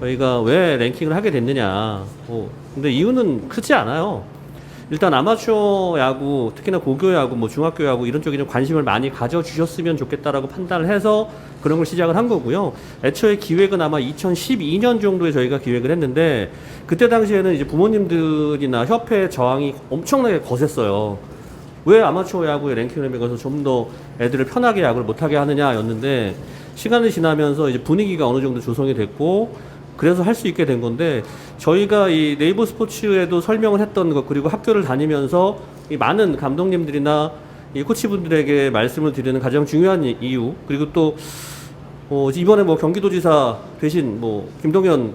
저희가 왜 랭킹을 하게 됐느냐. 뭐, 근데 이유는 크지 않아요. 일단 아마추어 야구, 특히나 고교 야구, 뭐 중학교 야구 이런 쪽에 좀 관심을 많이 가져주셨으면 좋겠다라고 판단을 해서 그런 걸 시작을 한 거고요. 애초에 기획은 아마 2012년 정도에 저희가 기획을 했는데 그때 당시에는 이제 부모님들이나 협회 저항이 엄청나게 거셌어요. 왜 아마추어 야구의 랭킹을 매겨서 좀 더 애들을 편하게 야구를 못하게 하느냐였는데 시간이 지나면서 이제 분위기가 어느 정도 조성이 됐고 그래서 할 수 있게 된 건데 저희가 이 네이버 스포츠에도 설명을 했던 것 그리고 학교를 다니면서 이 많은 감독님들이나 이 코치분들에게 말씀을 드리는 가장 중요한 이- 이유 그리고 또 어, 이번에 뭐 경기도지사 대신 뭐 김동연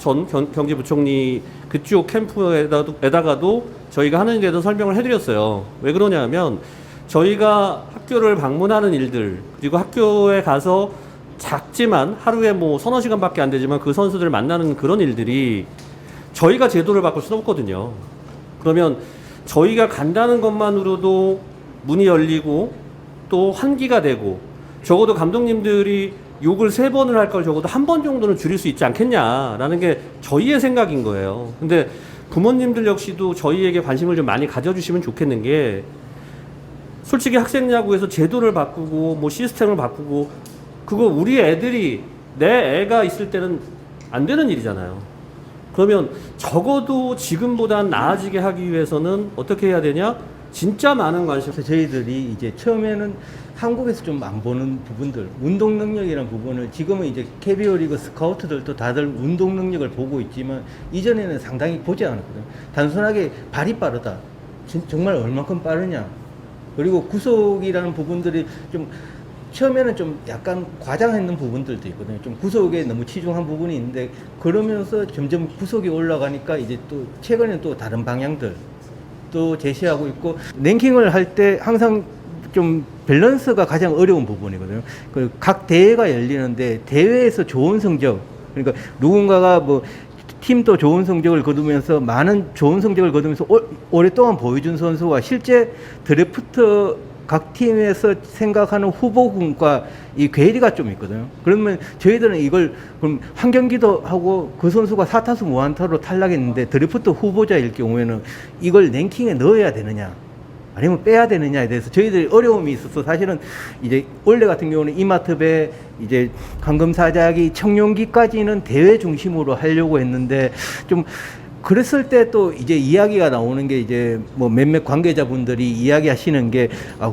경- 경제부총리 그쪽 캠프에다도 에다가도 저희가 하는 데도 설명을 해드렸어요. 왜 그러냐면 저희가 학교를 방문하는 일들 그리고 학교에 가서 작지만 하루에 뭐 서너 시간밖에 안 되지만 그 선수들을 만나는 그런 일들이 저희가 제도를 바꿀 수는 없거든요. 그러면 저희가 간다는 것만으로도 문이 열리고 또 환기가 되고 적어도 감독님들이 욕을 세 번을 할 걸 적어도 한 번 정도는 줄일 수 있지 않겠냐라는 게 저희의 생각인 거예요. 근데 부모님들 역시도 저희에게 관심을 좀 많이 가져주시면 좋겠는 게 솔직히 학생 야구에서 제도를 바꾸고 뭐 시스템을 바꾸고 그거 우리 애들이 내 애가 있을 때는 안 되는 일이잖아요. 그러면 적어도 지금보다 나아지게 하기 위해서는 어떻게 해야 되냐? 진짜 많은 관심. 그래서 저희들이 이제 처음에는 한국에서 좀 안 보는 부분들, 운동 능력이라는 부분을 지금은 이제 KBO 리그 스카우트들도 다들 운동 능력을 보고 있지만 이전에는 상당히 보지 않았거든요. 단순하게 발이 빠르다. 진- 정말 얼만큼 빠르냐. 그리고 구속이라는 부분들이 좀 처음에는 좀 약간 과장했는 부분들도 있거든요. 좀 구속에 너무 치중한 부분이 있는데 그러면서 점점 구속이 올라가니까 이제 또 최근에는 또 다른 방향들 또 제시하고 있고 랭킹을 할 때 항상 좀 밸런스가 가장 어려운 부분이거든요. 그각 대회가 열리는데 대회에서 좋은 성적 그러니까 누군가가 뭐 팀도 좋은 성적을 거두면서 많은 좋은 성적을 거두면서 오, 오랫동안 보여준 선수와 실제 드래프트 각 팀에서 생각하는 후보군과 이 괴리가 좀 있거든요. 그러면 저희들은 이걸 그럼 한 경기도 하고 그 선수가 4타수 무안타로 탈락했는데 드래프트 후보자일 경우에는 이걸 랭킹에 넣어야 되느냐 아니면 빼야 되느냐에 대해서 저희들이 어려움이 있어서 사실은 이제 원래 같은 경우는 이마트배 이제 황금사자기 청룡기까지는 대회 중심으로 하려고 했는데 좀 그랬을 때 또 이제 이야기가 나오는 게 이제 뭐 몇몇 관계자분들이 이야기하시는 게 아,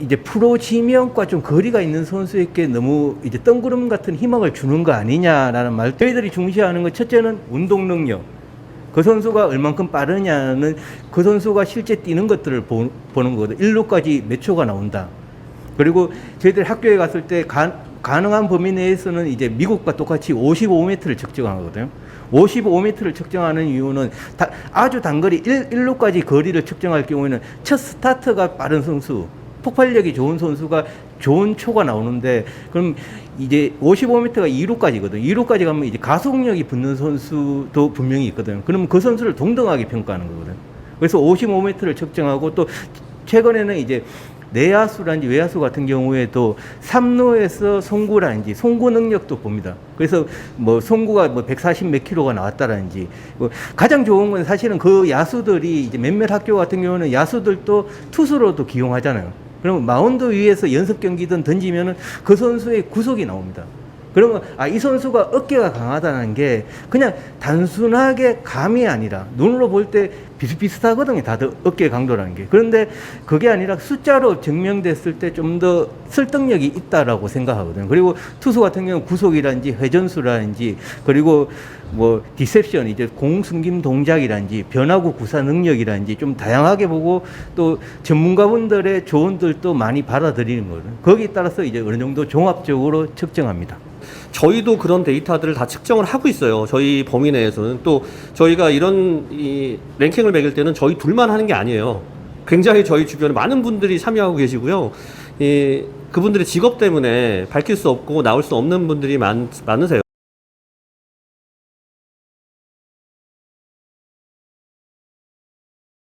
이제 프로 지명과 좀 거리가 있는 선수에게 너무 이제 뜬구름 같은 희망을 주는 거 아니냐라는 말. 저희들이 중시하는 건 첫째는 운동 능력. 그 선수가 얼만큼 빠르냐는 그 선수가 실제 뛰는 것들을 보, 보는 거거든. 1루까지 몇 초가 나온다. 그리고 저희들 학교에 갔을 때 가, 가능한 범위 내에서는 이제 미국과 똑같이 55m를 측정하거든요. 55m를 측정하는 이유는 다, 아주 단거리 1, 1루까지 거리를 측정할 경우에는 첫 스타트가 빠른 선수, 폭발력이 좋은 선수가 좋은 초가 나오는데 그럼 이제 55m가 2루까지거든. 2루까지 가면 이제 가속력이 붙는 선수도 분명히 있거든. 그러면 그 선수를 동등하게 평가하는 거거든. 그래서 55m를 측정하고 또 최근에는 이제 내야수라든지 외야수 같은 경우에도 3루에서 송구라든지 송구 능력도 봅니다. 그래서 뭐 송구가 뭐 140 몇 킬로가 나왔다라든지 뭐 가장 좋은 건 사실은 그 야수들이 이제 몇몇 학교 같은 경우는 야수들도 투수로도 기용하잖아요. 그러면 마운드 위에서 연습 경기든 던지면은 그 선수의 구속이 나옵니다. 그러면 아 이 선수가 어깨가 강하다는 게 그냥 단순하게 감이 아니라 눈으로 볼 때 비슷비슷하거든요. 다들 어깨 강도라는 게. 그런데 그게 아니라 숫자로 증명됐을 때 좀 더 설득력이 있다라고 생각하거든요. 그리고 투수 같은 경우는 구속이라든지 회전수라든지 그리고 뭐 디셉션 이제 공 숨김 동작이라든지 변화구 구사 능력이라든지 좀 다양하게 보고 또 전문가분들의 조언들도 많이 받아들이는 거거든요. 거기에 따라서 이제 어느 정도 종합적으로 측정합니다. 저희도 그런 데이터들을 다 측정을 하고 있어요. 저희 범위 내에서는 또 저희가 이런 이 랭킹을 매길 때는 저희 둘만 하는 게 아니에요. 굉장히 저희 주변에 많은 분들이 참여하고 계시고요. 이 그분들의 직업 때문에 밝힐 수 없고 나올 수 없는 분들이 많, 많으세요.